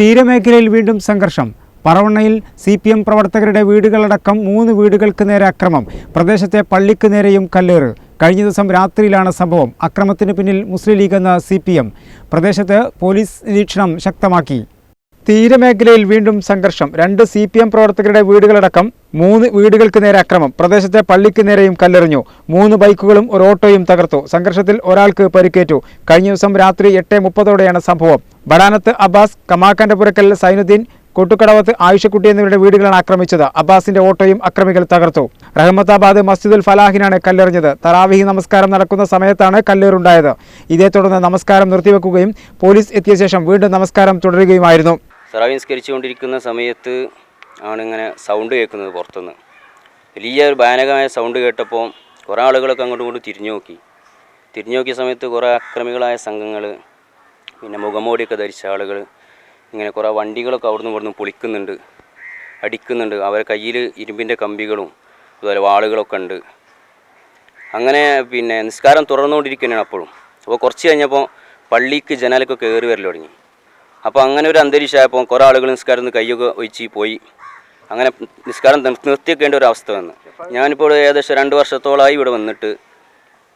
തീരമേഖലയിൽ വീണ്ടും സംഘർഷം. പറവണ്ണയിൽ സി പി എം പ്രവർത്തകരുടെ വീടുകളടക്കം മൂന്ന് വീടുകൾക്ക് നേരെ അക്രമം. പ്രദേശത്തെ പള്ളിക്ക് നേരെയും കല്ലേറ്. കഴിഞ്ഞ ദിവസം രാത്രിയിലാണ് സംഭവം. അക്രമത്തിന് പിന്നിൽ മുസ്ലിം ലീഗ് എന്ന സി പ്രദേശത്ത് പോലീസ് നിരീക്ഷണം ശക്തമാക്കി. തീരമേഖലയിൽ വീണ്ടും സംഘർഷം. രണ്ട് സി പി എം പ്രവർത്തകരുടെ വീടുകളടക്കം മൂന്ന് വീടുകൾക്ക് നേരെ അക്രമം. പ്രദേശത്തെ പള്ളിക്ക് നേരെയും കല്ലെറിഞ്ഞു. മൂന്ന് ബൈക്കുകളും ഒരു ഓട്ടോയും തകർത്തു. സംഘർഷത്തിൽ ഒരാൾക്ക് പരിക്കേറ്റു. കഴിഞ്ഞ ദിവസം രാത്രി എട്ട് മുപ്പതോടെയാണ് സംഭവം. ബഡാനത്ത് അബ്ബാസ് കമാക്കാന്റെ പുരക്കൽ സൈനുദ്ദീൻ കൊട്ടുക്കടവത്ത് ആയിഷക്കുട്ടി എന്നിവരുടെ വീടുകളാണ് ആക്രമിച്ചത്. അബ്ബാസിന്റെ ഓട്ടോയും അക്രമികൾ തകർത്തു. റഹ്മത്താബാദ് മസ്ജിദുൽ ഫലാഹിനാണ് കല്ലെറിഞ്ഞത്. തറാവിഹി നമസ്കാരം നടക്കുന്ന സമയത്താണ് കല്ലേറുണ്ടായത് ഇതേ തുടർന്ന് നമസ്കാരം നിർത്തിവെക്കുകയും പോലീസ് എത്തിയ ശേഷം വീണ്ടും നമസ്കാരം തുടരുകയുമായിരുന്നു. തറാവി നിസ്കരിച്ചുകൊണ്ടിരിക്കുന്ന സമയത്ത് ആണ് ഇങ്ങനെ സൗണ്ട് കേൾക്കുന്നത് പുറത്തുനിന്ന്. വലിയ ഒരു ഭയാനകമായ സൗണ്ട് കേട്ടപ്പോൾ കുറേ ആളുകളൊക്കെ അങ്ങോട്ടും ഇങ്ങോട്ടും തിരിഞ്ഞു നോക്കി. തിരിഞ്ഞു നോക്കിയ സമയത്ത് കുറേ അക്രമികളായ സംഘങ്ങൾ പിന്നെ മുഖമോടിയൊക്കെ ധരിച്ച ആളുകൾ ഇങ്ങനെ കുറേ വണ്ടികളൊക്കെ അവിടുന്ന് ഇവിടുന്ന് പൊളിക്കുന്നുണ്ട് അടിക്കുന്നുണ്ട്. അവരെ കയ്യിൽ ഇരുമ്പിന്റെ കമ്പികളും അതുപോലെ വാളുകളൊക്കെ ഉണ്ട്. അങ്ങനെ പിന്നെ നിസ്കാരം തുറന്നുകൊണ്ടിരിക്കുന്നതാണ് അപ്പോഴും. അപ്പോൾ കുറച്ച് കഴിഞ്ഞപ്പോൾ പള്ളിക്ക് ജനാലൊക്കെ കയറി വരൽ തുടങ്ങി. അപ്പോൾ അങ്ങനെ ഒരു അന്തരീക്ഷമായപ്പോൾ കുറേ ആളുകൾ നിസ്കാരം ഒന്ന് കൈയൊക്കെ ഒഴിച്ച് പോയി. അങ്ങനെ നിസ്കാരം നിർ- നിർത്തിവെക്കേണ്ട ഒരു അവസ്ഥ വന്നു. ഞാനിപ്പോൾ ഏകദേശം രണ്ട് വർഷത്തോളമായി ഇവിടെ വന്നിട്ട്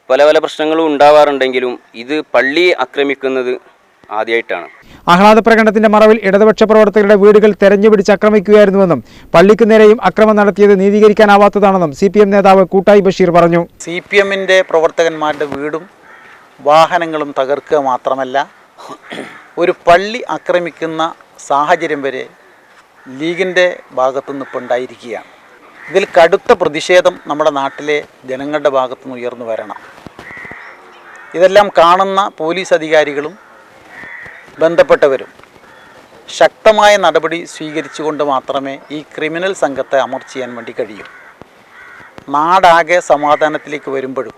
പല പല പ്രശ്നങ്ങളും ഉണ്ടാവാറുണ്ടെങ്കിലും ഇത് പള്ളി ആക്രമിക്കുന്നത് ആദ്യമായിട്ടാണ് ആഹ്ലാദ പ്രകടനത്തിന്റെ മറവിൽ ഇടതുപക്ഷ പ്രവർത്തകരുടെ വീടുകൾ തെരഞ്ഞുപിടിച്ച് ആക്രമിക്കുകയായിരുന്നുവെന്നും പള്ളിക്ക് നേരെയും അക്രമം നടത്തിയത് നീതീകരിക്കാനാവാത്തതാണെന്നും സി പി എം നേതാവ് കൂട്ടായി ബഷീർ പറഞ്ഞു. സി പി എമ്മിന്റെ പ്രവർത്തകന്മാരുടെ വീടും വാഹനങ്ങളും തകർക്കുക മാത്രമല്ല ഒരു പള്ളി ആക്രമിക്കുന്ന സാഹചര്യം വരെ ലീഗിന്റെ ഭാഗത്തുനിന്ന് ഇപ്പോൾ ഉണ്ടായിരിക്കുകയാണ്. ഇതിൽ കടുത്ത പ്രതിഷേധം നമ്മുടെ നാട്ടിലെ ജനങ്ങളുടെ ഭാഗത്തുനിന്ന് ഉയർന്നു വരണം. ഇതെല്ലാം കാണുന്ന പോലീസ് അധികാരികളും ബന്ധപ്പെട്ടവരും ശക്തമായ നടപടി സ്വീകരിച്ചുകൊണ്ട് മാത്രമേ ഈ ക്രിമിനൽ സംഘത്തെ അമർച്ച ചെയ്യാൻ വേണ്ടി കഴിയൂ. നാടാകെ സമാധാനത്തിലേക്ക് വരുമ്പോഴും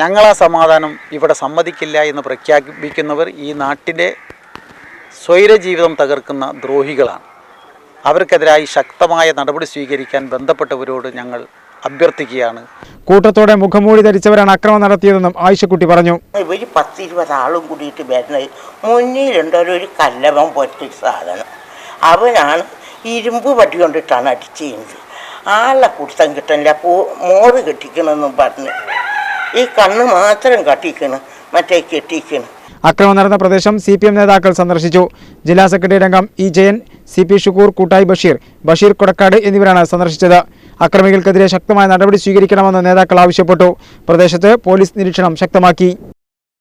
ഞങ്ങൾ ആ സമാധാനം ഇവിടെ സമ്മതിക്കില്ല എന്ന് പ്രഖ്യാപിക്കുന്നവർ ഈ നാട്ടിലെ സ്വൈരജീവിതം തകർക്കുന്ന ദ്രോഹികളാണ്. അവർക്കെതിരായി ശക്തമായ നടപടി സ്വീകരിക്കാൻ ബന്ധപ്പെട്ടവരോട് ഞങ്ങൾ അഭ്യർത്ഥിക്കുകയാണ്. കൂട്ടത്തോടെ മുഖംമൂടി ധരിച്ചവരാണ് അക്രമം നടത്തിയതെന്നും ആയിഷക്കുട്ടി പറഞ്ഞു. ഇവർ പത്തിരുപത് ആളും കൂടിയിട്ട് വരുന്നത് മുന്നിലുണ്ടൊരു ഒരു കല്ലവൻ പോലത്തെ സാധനം. അവനാണ് ഇരുമ്പ് വടി കൊണ്ടിട്ടാണ് അടിച്ച് ചെയ്യുന്നത് ആളെ കുടുത്തം കിട്ടണില്ല പോ മോറ് കെട്ടിക്കണമെന്നും പറഞ്ഞ് ഈ കണ്ണ് മാത്രം കട്ടിക്കണം മറ്റേ കെട്ടിക്കണം. അക്രമം നടന്ന പ്രദേശം സി പി എം നേതാക്കൾ സന്ദർശിച്ചു. ജില്ലാ സെക്രട്ടറി രംഗം E Jayan C P Shukkur Koottayi Basheer Basheer Kodakkad എന്നിവരാണ് സന്ദർശിച്ചത്. അക്രമികൾക്കെതിരെ ശക്തമായ നടപടി സ്വീകരിക്കണമെന്ന് നേതാക്കൾ ആവശ്യപ്പെട്ടു. പ്രദേശത്ത് പോലീസ് നിരീക്ഷണം ശക്തമാക്കി.